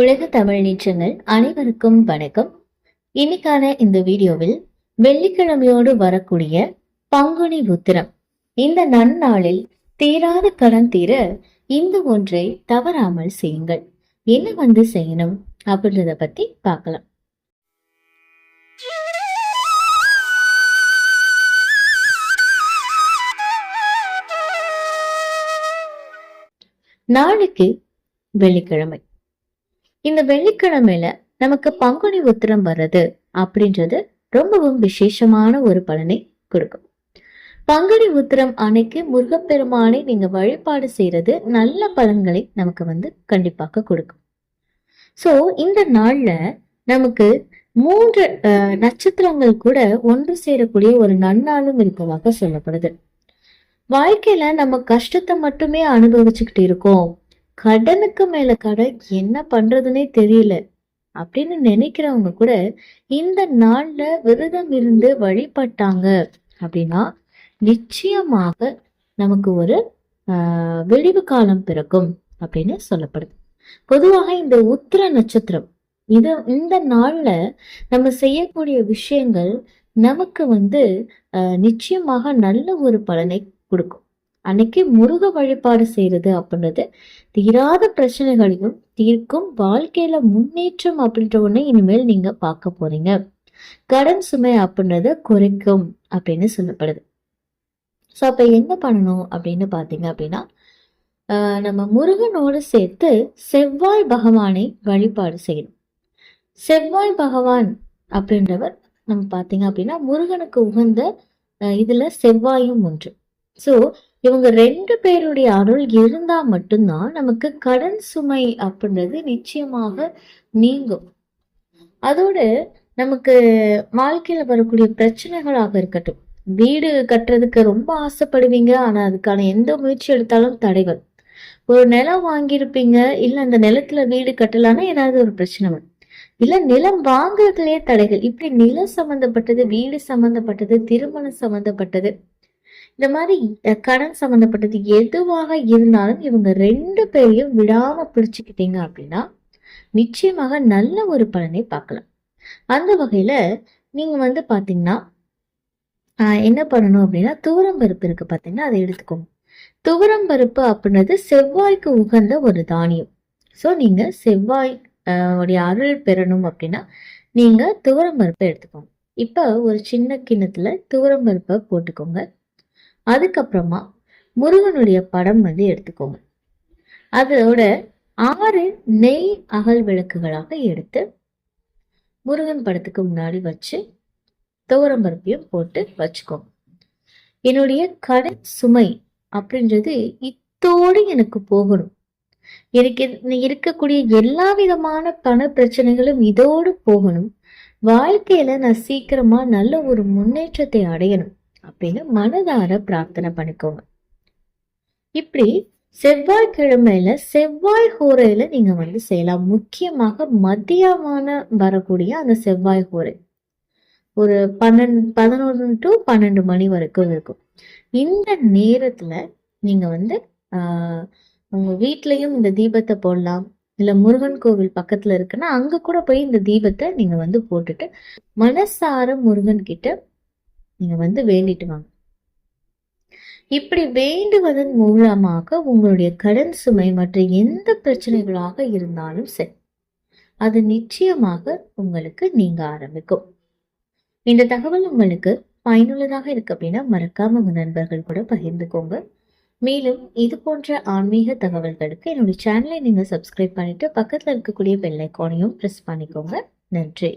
உலக தமிழ் நீச்சங்கள் அனைவருக்கும் வணக்கம். இன்னைக்கான இந்த வீடியோவில் வெள்ளிக்கிழமையோடு வரக்கூடிய பங்குனி உத்திரம். இந்த நன்னாளில் தீராத கடன் தீர இந்த ஒன்றை தவறாமல் செய்யுங்கள். என்ன வந்து செய்யணும் அப்படின்றத பத்தி பார்க்கலாம். நாளைக்கு வெள்ளிக்கிழமை. இந்த வெள்ளிக்கிழமையில நமக்கு பங்குனி உத்திரம் வர்றது அப்படின்றது ரொம்பவும் விசேஷமான ஒரு பலனை கொடுக்கும். பங்குனி உத்திரம் அன்னைக்கு முருகப்பெருமானை நீங்க வழிபாடு செய்யறது நல்ல பலன்களை நமக்கு வந்து கண்டிப்பாக கொடுக்கும். சோ இந்த நாள்ல நமக்கு மூன்று அஹ், நட்சத்திரங்கள் கூட ஒன்று சேரக்கூடிய ஒரு நன்னாளும் இருப்பதாக சொல்லப்படுது. வாழ்க்கையில நம்ம கஷ்டத்தை மட்டுமே அனுபவிச்சுக்கிட்டு இருக்கோம். கடனுக்கு மேல கடன் என்ன பண்றதுனே தெரியல. அப்படின்னு நினைக்கிறவங்க கூட இந்த நாள்ல விரதம் இருந்து வழிபட்டாங்க அப்படின்னா நிச்சயமாக நமக்கு ஒரு ஆஹ், காலம் பிறக்கும் அப்படின்னு சொல்லப்படுது. பொதுவாக இந்த உத்திர நட்சத்திரம் இது இந்த நாள்ல நம்ம செய்யக்கூடிய விஷயங்கள் நமக்கு வந்து ஆஹ், நிச்சயமாக நல்ல ஒரு பலனை கொடுக்கும். அன்னைக்கு முருக வழிபாடு செய்யறது அப்படின்றது தீராத பிரச்சனைகளையும் தீர்க்கும் வாழ்க்கையில முன்னேற்றம் அப்படின்ற ஒண்ணு இனிமேல் நீங்க பார்க்க போறீங்க. கடன் சுமை அப்படின்றத குறைக்கும் அப்படின்னு சொல்லப்படுது. ஸோ அப்ப என்ன பண்ணணும் அப்படின்னு பார்த்தீங்க அப்படின்னா ஆஹ் நம்ம முருகனோடு சேர்த்து செவ்வாய் பகவானை வழிபாடு செய்யணும். செவ்வாய் பகவான் அப்படின்றவர் நம்ம பார்த்தீங்க அப்படின்னா முருகனுக்கு உகந்த ஆஹ் இதுல செவ்வாயும் ஒன்று. ஸோ இவங்க ரெண்டு பேருடைய அருள் இருந்தா மட்டும்தான் நமக்கு கடன் சுமை அப்படின்றது நிச்சயமாக நீங்கும். அதோடு நமக்கு வாழ்க்கையில வரக்கூடிய பிரச்சனைகளாக இருக்கட்டும். வீடு கட்டுறதுக்கு ரொம்ப ஆசைப்படுவீங்க. ஆனா அதுக்கான எந்த முயற்சி எடுத்தாலும் தடைகள். ஒரு நிலம் வாங்கியிருப்பீங்க. இல்ல அந்த நிலத்துல வீடு கட்டலான்னா ஏதாவது ஒரு பிரச்சனை வரும். இல்ல நிலம் வாங்குறதுலயே தடைகள். இப்படி நிலம் சம்பந்தப்பட்டது வீடு சம்பந்தப்பட்டது திருமணம் சம்பந்தப்பட்டது இந்த மாதிரி கடன் சம்மந்தப்பட்டது எதுவாக இருந்தாலும் இவங்க ரெண்டு பேரையும் விடாமல் பிடிச்சிக்கிட்டீங்க அப்படின்னா நிச்சயமாக நல்ல ஒரு பலனை பார்க்கலாம். அந்த வகையில நீங்கள் வந்து பார்த்தீங்கன்னா என்ன பண்ணணும் அப்படின்னா தூரம் பருப்பு இருக்கு பார்த்தீங்கன்னா அதை எடுத்துக்கோங்க. துவரம் பருப்பு அப்படின்றது செவ்வாய்க்கு உகந்த ஒரு தானியம். ஸோ நீங்கள் செவ்வாய் ஆஹ், உடைய அருள் பெறணும் அப்படின்னா நீங்கள் துவரம் பருப்பை எடுத்துக்கோங்க. இப்போ ஒரு சின்ன கிண்ணத்தில் துவரம் பருப்பை போட்டுக்கோங்க. அதுக்கப்புறமா முருகனுடைய படம் வந்து எடுத்துக்கோங்க. அதோட ஆறு நெய் அகல் விளக்குகளாக எடுத்து முருகன் படத்துக்கு முன்னாடி வச்சு துவரம் பருப்பையும் போட்டு வச்சுக்கோங்க. என்னுடைய கடை சுமை அப்படின்றது இத்தோடு எனக்கு போகணும். எனக்கு இருக்கக்கூடிய எல்லா விதமான பண பிரச்சனைகளும் இதோடு போகணும். வாழ்க்கையில நான் சீக்கிரமா நல்ல ஒரு முன்னேற்றத்தை அடையணும். அப்படின்னு மனதார பிரார்த்தனை பண்ணிக்கோங்க. இப்படி செவ்வாய்க்கிழமையில செவ்வாய் ஹோரையில நீங்க வந்து செய்யலாம். முக்கியமாக மதியமான வரக்கூடிய அந்த செவ்வாய் ஹோரை ஒரு பன்னெண்டு பதினொன்று டு பன்னெண்டு மணி வரைக்கும் இருக்கும். இந்த நேரத்துல நீங்க வந்து ஆஹ் உங்க வீட்லயும் இந்த தீபத்தை போடலாம். இல்ல முருகன் கோவில் பக்கத்துல இருக்குன்னா அங்க கூட போய் இந்த தீபத்தை நீங்க வந்து போட்டுட்டு மனசார முருகன் கிட்ட நீங்க வந்து வேண்டிட்டு வாங்க. இப்படி வேண்டுவதன் மூலமாக உங்களுடைய கடன் சுமை மற்ற எந்த பிரச்சனைகளாக இருந்தாலும் சரி அது நிச்சயமாக உங்களுக்கு நீங்க ஆரம்பிக்கும். இந்த தகவல் உங்களுக்கு பயனுள்ளதாக இருக்கு அப்படின்னா மறக்காம உங்க நண்பர்கள் கூட பகிர்ந்துக்கோங்க. மேலும் இது போன்ற ஆன்மீக தகவல்களுக்கு என்னுடைய சேனலை நீங்க சப்ஸ்கிரைப் பண்ணிட்டு பக்கத்துல இருக்கக்கூடிய பெல் ஐக்கானையும் பிரஸ் பண்ணிக்கோங்க. நன்றி.